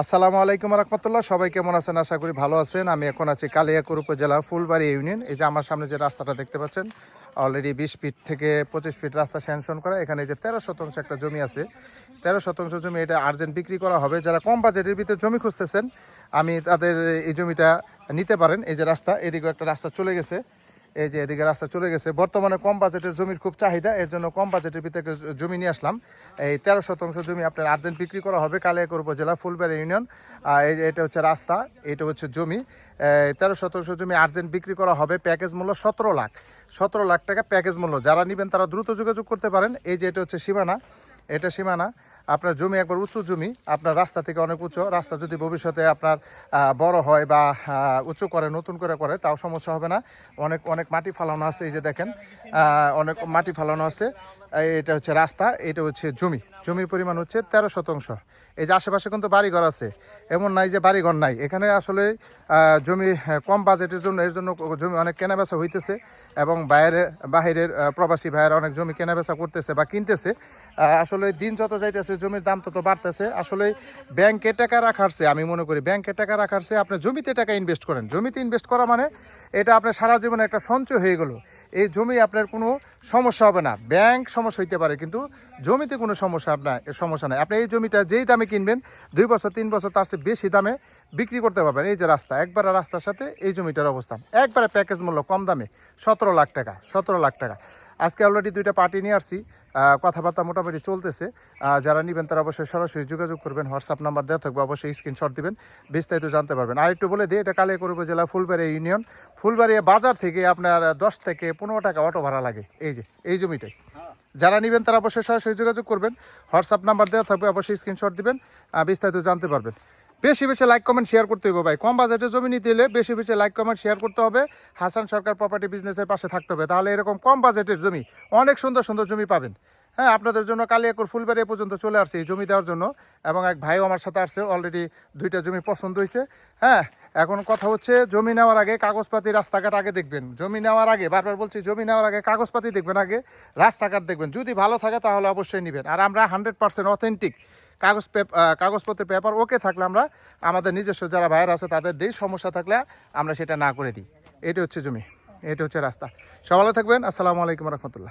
আসসালামু আলাইকুম রহমতুল্লাহ। সবাই কেমন আছেন? আশা করি ভালো আছেন। আমি এখন আছি কালিয়াকুর উপজেলার ফুলবাড়ি ইউনিয়ন। এই যে আমার সামনে যে রাস্তাটা দেখতে পাচ্ছেন অলরেডি বিশ ফিট থেকে পঁচিশ ফিট রাস্তা স্যাংশন করা। এখানে যে তেরো শতাংশ একটা জমি আছে। তেরো শতাংশ জমি এটা আর্জেন্ট বিক্রি করা হবে। যারা কম বাজেটের ভিতরে জমি খুঁজতেছেন, আমি তাদের এই জমিটা নিতে পারেন। এই যে রাস্তা এদিকে একটা রাস্তা চলে গেছে। এই যে এদিকে রাস্তা চলে গেছে। বর্তমানে কম বাজেটের জমির খুব চাহিদা, এর জন্য কম বাজেটের ভিতরে জমি নিয়ে আসলাম। এই তেরো শতাংশ জমি আপনার আর্জেন্ট বিক্রি করা হবে কালিয়াকর উপজেলা, ফুলবাড়ি ইউনিয়ন। এটা হচ্ছে রাস্তা, এটা হচ্ছে জমি। তেরো শতাংশ জমি আর্জেন্ট বিক্রি করা হবে প্যাকেজ মূল্য সতেরো লাখ। সতেরো লাখ টাকা প্যাকেজ মূল্য। যারা নেবেন তারা দ্রুত যোগাযোগ করতে পারেন। এই যে এটা হচ্ছে সীমানা, এটা সীমানা। আপনার জমি, একবার উঁচু জমি, আপনার রাস্তা থেকে অনেক উঁচু, রাস্তা যদি ভবিষ্যতে আপনার বড় হয় বা উঁচু করে, নতুন করে করে, তাও সমস্যা হবে না। অনেক অনেক মাটি ফালানো আছে, এই যে দেখেন অনেক মাটি ফালানো আছে। এটা হচ্ছে রাস্তা, এটা হচ্ছে জমি। জমির পরিমাণ হচ্ছে তেরো শতাংশ। এই যে আশেপাশে কিন্তু বাড়িঘর আছে। এমন নাই যে বাড়িঘর নাই। এখানে আসলে জমি কম বাজেটের জন্য, এর জন্য জমি অনেক কেনাবেচা হইতেছে এবং বাইরে, বাহিরের প্রবাসী ভাইয়েরা অনেক জমি কেনাবেচা করতেছে বা কিনতেছে। আসলে দিন যত যাইতেছে, জমির দাম তত বাড়তেছে। আসলে ব্যাংকে টাকা রাখার চেয়ে, আমি মনে করি ব্যাংকে টাকা রাখার চেয়ে আপনি জমিতে টাকা ইনভেস্ট করেন। জমিতে ইনভেস্ট করা মানে এটা আপনার সারা জীবনে একটা সঞ্চয় হয়ে গেল। এই জমি আপনার কোনো সমস্যা হবে না। ব্যাংক সমস্যা হইতে পারে, কিন্তু জমিতে কোনো সমস্যা আপনার সমস্যা নাই। আপনি এই জমিটা যেই দামে কিনবেন, দুই বছর, তিন বছর, তার চেয়ে বেশি দামে বিক্রি করতে পারবেন। এই যে রাস্তা, একবার রাস্তার সাথে এই জমিটার অবস্থান। একবারে প্যাকেজ মূল্য কম দামে, সতেরো লাখ টাকা, সতেরো লাখ টাকা। আজকে অলরেডি দুইটা পার্টি নিয়ে আসছি। কথাবার্তা মোটামুটি চলতেছে। যারা নেবেন তারা অবশ্যই সরাসরি যোগাযোগ করবেন হোয়াটসঅ্যাপ নাম্বার দেওয়া থাকবে, অবশ্যই স্ক্রিনশট দিবেন, বিস্তারিত জানতে পারবেন। আর একটু বলে দিই, এটা কালিয়াকুর জেলা ফুলবাড়ি ইউনিয়ন ফুলবাড়ি বাজার থেকে আপনার দশ থেকে পনেরো টাকা অটো ভাড়া লাগে। এই যে, এই জমিটাই। যারা নেবেন তারা অবশ্যই সরাসরি যোগাযোগ করবেন। হোয়াটসঅ্যাপ নাম্বার দেওয়া থাকবে, অবশ্যই স্ক্রিনশট দিবেন বিস্তারিত জানতে পারবেন। বেশি বেশি লাইক কমেন্ট শেয়ার করতে হবে ভাই। কম বাজেটে জমি নিতে হলে বেশি বেশি লাইক কমেন্ট শেয়ার করতে হবে। হাসান সরকার প্রপার্টি বিজনেসের পাশে থাকতে হবে। তাহলে এরকম কম বাজেটের জমি, অনেক সুন্দর সুন্দর জমি পাবেন। হ্যাঁ আপনাদের জন্য কালিয়াকুর ফুলবাড়ি পর্যন্ত চলে আসছে এই জমি দেওয়ার জন্য। এবং এক ভাইও আমার সাথে আসছে অলরেডি দুইটা জমি পছন্দ হয়েছে। হ্যাঁ এখন কথা হচ্ছে, জমি নেওয়ার আগে কাগজপাতি রাস্তাঘাট আগে দেখবেন। জমি নেওয়ার আগে, বারবার বলছি, জমি নেওয়ার আগে কাগজপাতি দেখবেন আগে, রাস্তাঘাট দেখবেন। যদি ভালো থাকে তাহলে অবশ্যই নেবেন। আর আমরা হান্ড্রেড পার্সেন্ট অথেন্টিক কাগজ কাগজপত্রের পেপার ওকে থাকলে আমরা, আমাদের নিজস্ব যারা ভাইয়ের আছে তাদের দিই, সমস্যা থাকলে আমরা সেটা না করে দিই। এটা হচ্ছে জমি, এটা হচ্ছে রাস্তা। সব ভালো থাকবেন। আসসালামু আলাইকুম রহমতুল্লাহ।